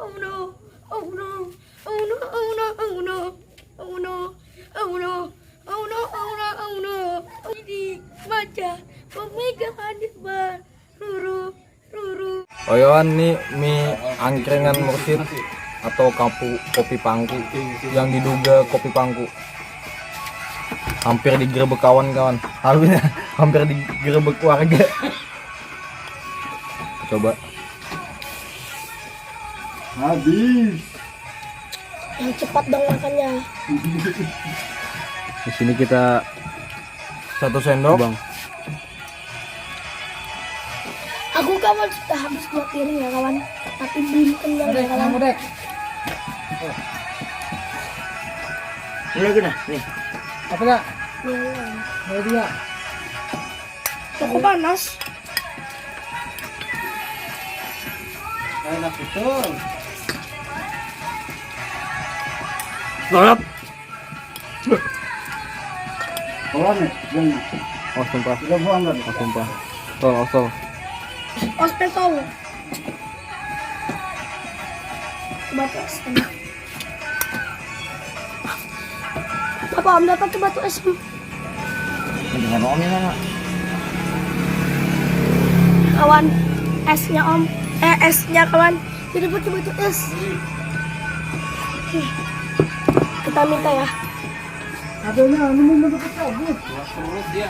Oh no! Oh no! Oh no! Oh no! Oh no! Oh no! Oh no! Oh no! Oh no! Oh no! Ini baca pemegang hadis bar Ruru Ruru Oh Yohan, nih mie angkringan mursid atau kapu kopi pangku yang diduga kopi pangku. Hampir digerebek kawan-kawan. Hampir hampir digerebek warga. Coba. Habis. Yang cepat dong makannya Di sini kita satu sendok, Bang. Aku kawan sudah habis dua piring ya kawan Tapi belum kenyang ya kawan Ini lagi dah. Nih. Apa enggak? Mau dia. Cukup panas Enak betul. Galap. Orang nih, jangan. Oh, sumpah. Udah buang kan? Oh, sumpah. Tol, oh, tol. Ospek tahu Batu es Apa om dapat tuh batu Dengan om mana? Kawan Esnya om Eh esnya kawan Jadi pakai batu es Hmm. dami tayo. Ado na, ano mo nabakit ka? Buwak sa dia.